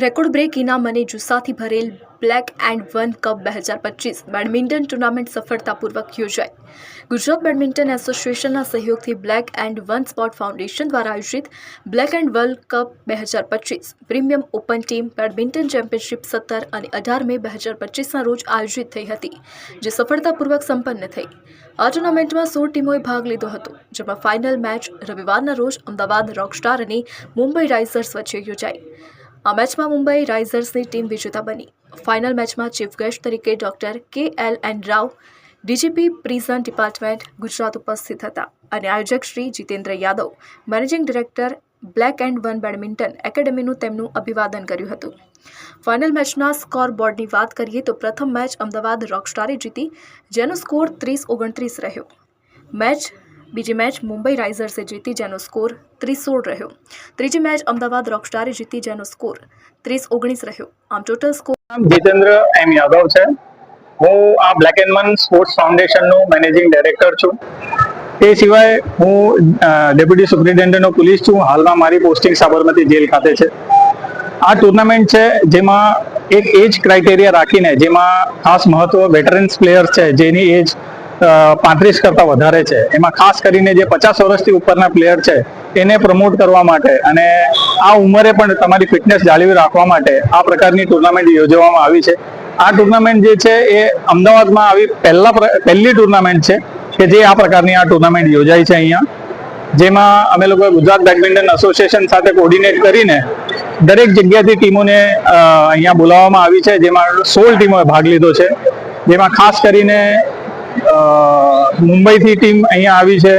Record break ઇનામ અને જુસ્સાથી ભરેલ બ્લેક એન્ડ વન કપ બે હજાર પચીસ બેડમિન્ટન ટુર્નામેન્ટ સફળતાપૂર્વક યોજાઈ ગુજરાત બેડમિન્ટન એસોસિએશનના સહયોગથી black and one sport foundation દ્વારા આયોજિત બ્લેક એન્ડ વર્લ્ડ કપ બે હજાર પચીસ premium open team badminton championship સત્તર અને અઢાર મે બે હજાર પચીસના રોજ આયોજિત થઈ હતી, જે સફળતાપૂર્વક સંપન્ન થઈ. આ ટુર્નામેન્ટમાં સોળ ટીમોએ ભાગ લીધો હતો, જેમાં ફાઇનલ મેચ રવિવારના રોજ અમદાવાદ રોકસ્ટાર અને મુંબઈ રાઇઝર્સ વચ્ચે યોજાઈ આ મેચમાં મુંબઈ રાઇઝર્સની ટીમ વિજેતા બની. ફાઇનલ મેચમાં ચીફ ગેસ્ટ તરીકે doctor K L N Rao, DGP prison department Gujarat ઉપસ્થિત હતા અને આયોજક Shri Jitendra Yadav, managing director black and one badminton એકેડેમીનું તેમનું અભિવાદન કર્યું હતું. ફાઇનલ મેચના સ્કોર બોર્ડની વાત કરીએ તો પ્રથમ મેચ અમદાવાદ રોકસ્ટારે જીતી, જેનો સ્કોર ત્રીસ ઓગણત્રીસ રહ્યો. મેચ બીજી મેચ મુંબઈ રાઇઝર્સે જીતી જેનો સ્કોર ત્રીસ સોળ રહ્યો. ત્રીજી મેચ અમદાવાદ રોકસ્ટારે જીતી જેનો સ્કોર ત્રીસ ઓગણીસ રહ્યો. આમ total score Jitendra M Yadav છે. હું આ બ્લેક એન્ડ મન સ્પોર્ટ્સ ફાઉન્ડેશનનો મેનેજિંગ ડાયરેક્ટર છું. તે સિવાય હું ડેપ્યુટી સુપ્રિન્ટેન્ડન્ટ ઓફ પોલીસ છું. હાલમાં મારી પોસ્ટિંગ સાબરમતી જેલ ખાતે છે. આ ટુર્નામેન્ટ છે જેમાં એક એજ ક્રાઇટેરિયા રાખીને જેમાં ખાસ મહત્વ વેટરન્સ પ્લેયર્સ છે જેની એજ પાંત્રીસ કરતાં વધારે છે. એમાં ખાસ કરીને જે પચાસ વર્ષથી ઉપરના પ્લેયર છે, એને પ્રમોટ કરવા માટે અને આ ઉંમરે પણ તમારી ફિટનેસ જાળવી રાખવા માટે આ પ્રકારની ટુર્નામેન્ટ યોજવામાં આવી છે. આ ટુર્નામેન્ટ જે છે, એ અમદાવાદમાં આવી પહેલા પહેલી ટુર્નામેન્ટ છે કે જે આ પ્રકારની આ ટુર્નામેન્ટ યોજાઈ છે અહીંયા. જેમાં અમે લોકો ગુજરાત બેડમિન્ટન એસોસિએશન સાથે કોર્ડિનેટ કરીને દરેક જગ્યાથી ટીમોને અહીંયા બોલાવવામાં આવી છે. જેમાં સોળ ટીમોએ ભાગ લીધો છે. જેમાં ખાસ કરીને મુંબઈથી ટીમ અહીંયા આવી છે.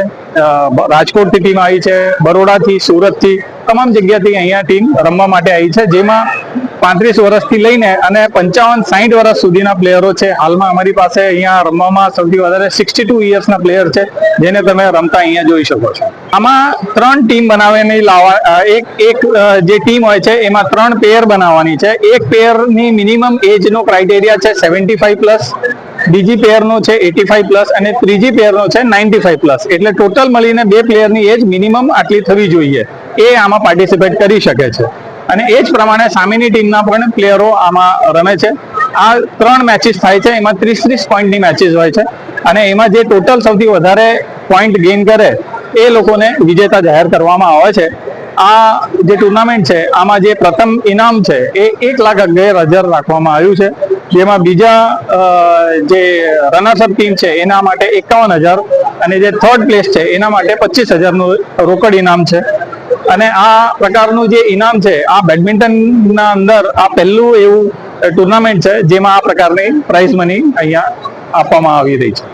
રાજકોટથી ટીમ આવી છે. બરોડાથી, સુરતથી, તમામ જગ્યાથી અહીંયા ટીમ રમવા માટે આવી છે. જેમાં પાંત્રીસ વર્ષથી લઈને અને પંચાવન સાઠ વર્ષ સુધીના પ્લેયરો છે. હાલમાં અમારી પાસે અહીંયા રમવામાં સૌથી વધારે સિક્સટી ટુ ઇયર્સના પ્લેયર છે, જેને તમે રમતા અહીંયા જોઈ શકો છો. આમાં ત્રણ ટીમ બનાવવાની લાવવા એક એક જે ટીમ હોય છે, એમાં ત્રણ પેયર બનાવવાની છે. એક પેયરની મિનિમમ એજનો ક્રાઇટેરિયા છે, સેવન્ટી પ્લસ. બીજી પેયરનો છે એટી ફાઈવ પ્લસ અને ત્રીજી પેયરનો છે નાઇન્ટી ફાઈવ પ્લસ એટલે ટોટલ મળીને બે પ્લેયરની એજ મિનિમમ આટલી થવી જોઈએ. એ આમાં પાર્ટિસિપેટ કરી શકે છે. અને એ જ પ્રમાણે સામેની ટીમના પણ પ્લેયરો આમાં રમે છે. આ ત્રણ મેચીસ થાય છે, એમાં ત્રીસ ત્રીસ પોઈન્ટની મેચિસ હોય છે. અને એમાં જે ટોટલ સૌથી વધારે પોઈન્ટ ગેઇન કરે, એ લોકોને વિજેતા જાહેર કરવામાં આવે છે. આ જે ટુર્નામેન્ટ છે, આમાં જે પ્રથમ ઇનામ છે, એ એક લાખ અગિયાર હજાર રાખવામાં આવ્યું છે. જેમાં બીજા જે રનર્સઅપ ટીમ છે, એના માટે એકાવન હજાર અને જે થર્ડ પ્લેસ છે, એના માટે પચીસ હજારનું રોકડ ઇનામ છે. અને આ પ્રકારનું જે ઇનામ છે, આ બેડમિન્ટનના અંદર આ પહેલું એવું ટુર્નામેન્ટ છે, જેમાં આ પ્રકારની પ્રાઇઝ મની અહીંયા આપવામાં આવી રહી છે.